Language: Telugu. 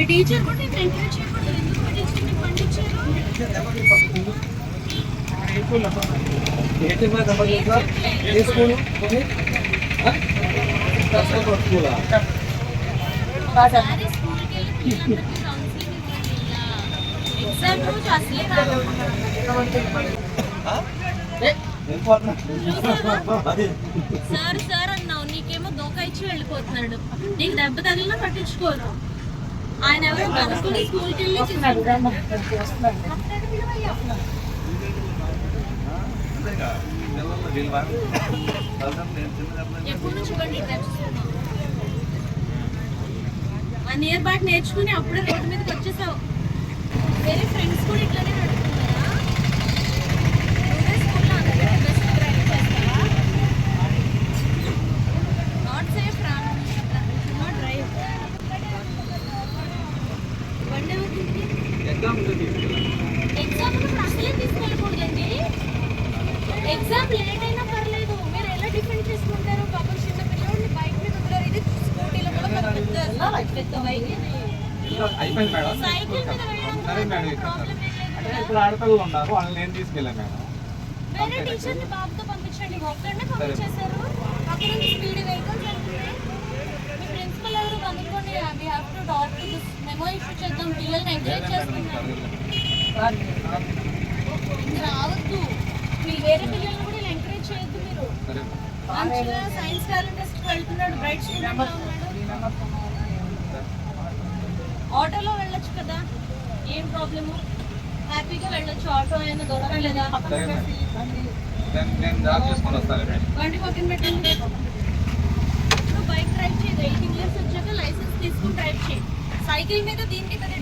మీ టీచర్ కూడా నేను ఎంకరేజ్ చేయకూడదు. ఎందుకు మీ టీచర్ మీకు పండించారు ఎగ్జామ్ రోజు అసలే రాదు సార్ సార్ అన్నావు. నీకేమో దోకా ఇచ్చి వెళ్ళిపోతున్నాడు. నీకు దెబ్బ తగిలినా పట్టించుకోరు. ఆయన ఎవరు కనుక్కుని స్కూల్కి వెళ్ళి ఎప్పుడు నుంచి బండి నేర్చుకుని అప్పుడే రోడ్డు మీదకి వచ్చేసావు. వేరే ఫ్రెండ్స్ కూడా ఇట్లానే ఉన్నప్పుడు అసలే తీసుకెళ్ళకూడదండి. ఎగ్జామ్ లేట్ అయినా పర్లేదు. మీరు ఎలా డిఫెండ్ చేసుకుంటారు? పాపం చిన్న బైక్ మీద వదిలేరు ఇది స్కూటీలో కూడా మన పెద్ద పెద్ద బైక్ అయిపోయింది మేడం. సైకిల్ మీద సరే వెళ్ళడం మేడం ప్రాబ్లం ఏం అంటే లేదు ఇప్పుడు ఆడపిల్లలు ఉన్నారు వాళ్ళని నేను తీసుకెళ్ళాను మేడం. వేరే టీచర్ని బాబుతో పంపించండి. ఒక్కడనే పంపించేశారు. అక్కడ నుంచి మెమో ఇష్యూ చేద్దాం పిల్లల్ని ఎంకరేజ్ చేస్తున్నారు ఇది రావద్దు. మీ వేరే పిల్లల్ని కూడా ఇలా ఎంకరేజ్ చేయొద్దు మీరు. మంచిగా సైన్స్ టాలెంట్ టెస్ట్ వెళ్తున్నాడు బ్రైట్ స్టూడెంట్ ఉన్నాడు. ఆటోలో వెళ్ళొచ్చు కదా. ఏం ప్రాబ్లము హ్యాపీగా వెళ్ళొచ్చు ఆటో అయినా దొరకలేదా బండి పక్కన పెట్టండి. साइकिल में तो दिन के तरह